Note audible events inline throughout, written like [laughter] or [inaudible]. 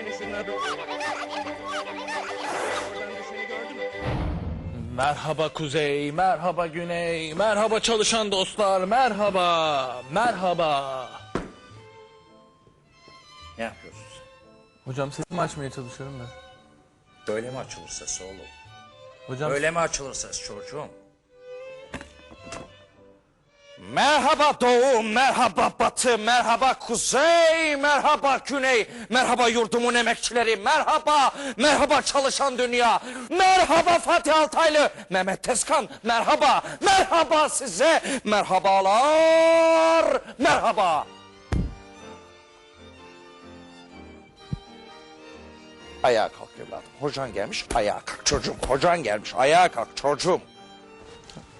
yine şunlara doğru. Oradan düşeni gördün mü? Merhaba Kuzey, merhaba Güney, merhaba çalışan dostlar, merhaba, merhaba. Ne yapıyorsun? Hocam sesimi açmaya çalışıyorum da. Böyle mi açılır ses oğlum? Hocam Öyle mi açılır ses çocuğum? Merhaba Doğu, merhaba Batı, merhaba Kuzey, merhaba Güney, merhaba yurdumun emekçileri, merhaba, merhaba çalışan dünya, merhaba Fatih Altaylı, Mehmet Tezkan, merhaba, merhaba size, merhabalar, merhaba. Ayağa kalk evladım. Hocan gelmiş, ayağa kalk çocuğum. Hocan gelmiş, ayağa kalk çocuğum.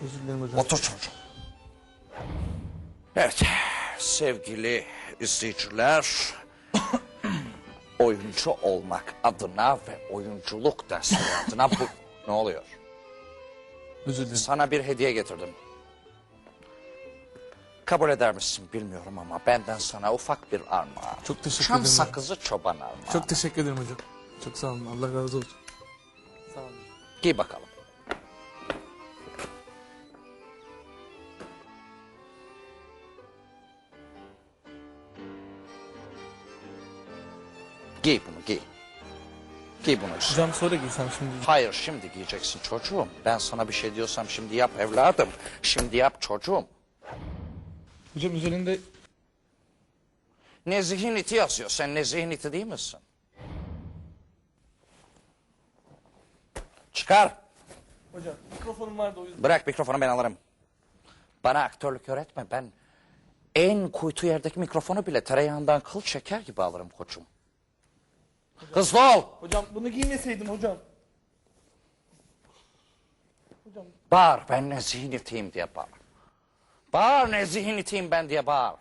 özür dilerim hocam. Otur çocuğum. Evet, sevgili izleyiciler, oyuncu olmak adına ve oyunculuk dersleri adına bu... [laughs] Ne oluyor? Özür dilerim. Sana bir hediye getirdim. Kabul eder misin bilmiyorum ama benden sana ufak bir armağan. Çok teşekkür Çam ederim. sakızı çoban armağan. Çok teşekkür ederim hocam. Çok sağ olun. Allah razı olsun. Sağ olun. Giy bakalım. Giy bunu giy. Giy bunu. Hocam sonra giysem şimdi. Hayır şimdi giyeceksin çocuğum. Ben sana bir şey diyorsam şimdi yap evladım. Şimdi yap çocuğum. Hocam üzerinde Nezih'in iti yazıyor. Sen Nezih'in iti değil misin? Çıkar. Hocam mikrofonum vardı o yüzden. Bırak mikrofonu ben alırım. Bana aktörlük öğretme. Ben en kuytu yerdeki mikrofonu bile tereyağından kıl çeker gibi alırım koçum. Hızlı ol. Hocam bunu giymeseydim hocam. Bağır ben nezihin itiyim diye bağır. Bağır nezihin itiyim ben diye bağır.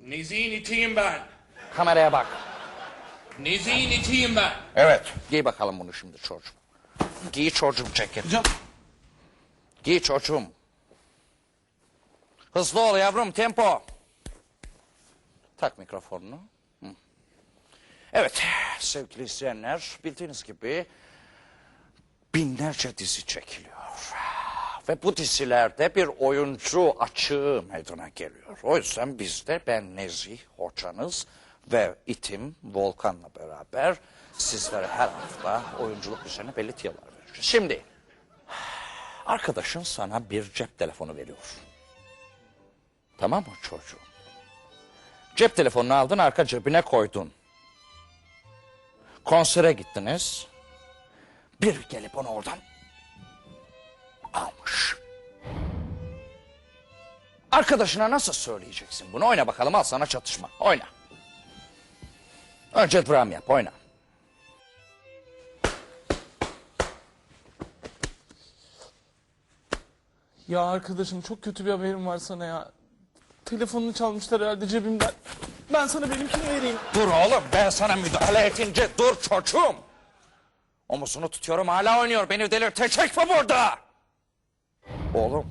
Nezih'in itiyim ben. Kameraya bak. Nezih'in itiyim ben. Evet. Giy bakalım bunu şimdi çocuğum. Giy çocuğum ceket. Hocam Giy çocuğum. Hızlı ol yavrum tempo. Tak mikrofonunu. Evet sevgili izleyenler bildiğiniz gibi binlerce dizi çekiliyor. Ve bu dizilerde bir oyuncu açığı meydana geliyor. O yüzden biz de ben Nezih hocanız ve itim Volkan'la beraber sizlere her hafta oyunculuk üzerine belli tiyalar vereceğiz. Şimdi arkadaşın sana bir cep telefonu veriyor. Tamam mı çocuğum? Cep telefonunu aldın arka cebine koydun. Konsere gittiniz. Bir gelip onu oradan almış. Arkadaşına nasıl söyleyeceksin bunu? Oyna bakalım al sana çatışma. Oyna. Önce dram yap oyna. ya arkadaşım çok kötü bir haberim var sana ya. Telefonunu çalmışlar herhalde cebimden. Ben sana benimkini vereyim. Dur oğlum ben sana müdahale etince dur çocuğum. Omuzunu tutuyorum hala oynuyor beni delirtecek mi burada? Oğlum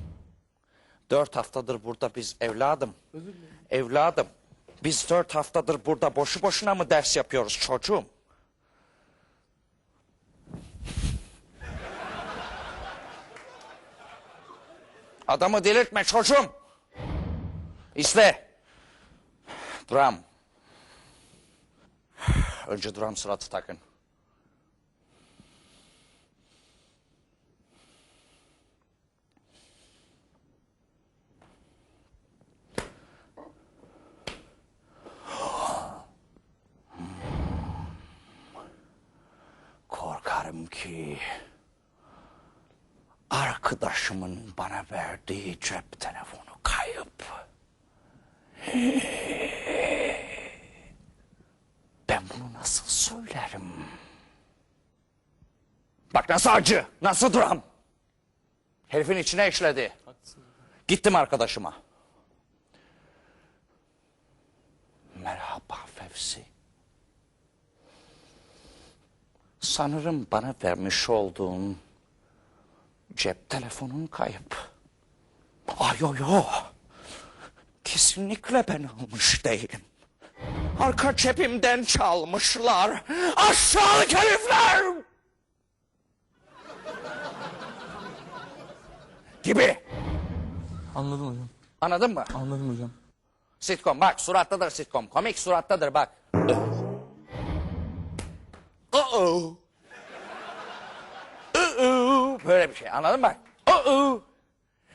dört haftadır burada biz evladım. Evladım biz dört haftadır burada boşu boşuna mı ders yapıyoruz çocuğum? Adamı delirtme çocuğum. İzle. Dram. Önce dram sıratı takın. Korkarım ki arkadaşımın bana verdiği cep telefonu kayıp. Ben bunu nasıl söylerim? Bak nasıl acı, nasıl dram. Herifin içine işledi. Gittim arkadaşıma. Merhaba Fevzi. Sanırım bana vermiş olduğun cep telefonun kayıp. Ay yo yo. Kesinlikle ben almış değilim. Arka cepimden çalmışlar. Aşağılık herifler! Gibi. Anladım hocam. Anladın mı? Anladım hocam. Sitcom bak surattadır sitcom. Komik surattadır bak. Uh-oh. Uh-oh. Böyle bir şey anladın mı bak? Uh-oh.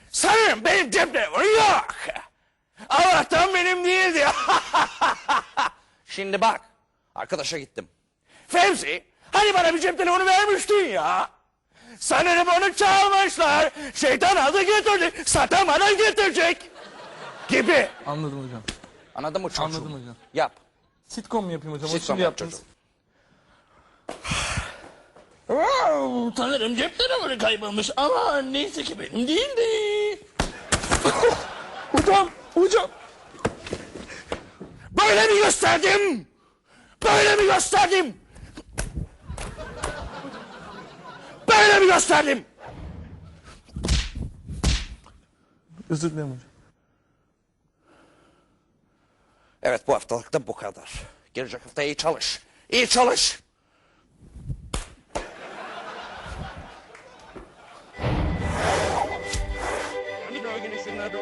Sanırım benim telefonu yok. Allah'tan benim değildi. [laughs] Şimdi bak. Arkadaşa gittim. Fevzi hani bana bir cep telefonu vermiştin ya. Sanırım onu çalmışlar. Şeytan aldı getirdi. Satamadan getirecek. Gibi. Anladım hocam. Anladın mı çocuğum? Anladım hocam. Yap. Sitcom mu yapayım hocam? O Sitcom şimdi yap yaptınız. çocuğum. Wow, sanırım cep telefonu kaybolmuş ama neyse ki benim değildi. [laughs] Hocam, hocam. Böyle mi gösterdim? Böyle mi gösterdim? Böyle mi gösterdim? Özür dilerim hocam. Evet bu haftalık da bu kadar. Gelecek hafta iyi çalış. İyi çalış. Organizasyonlarda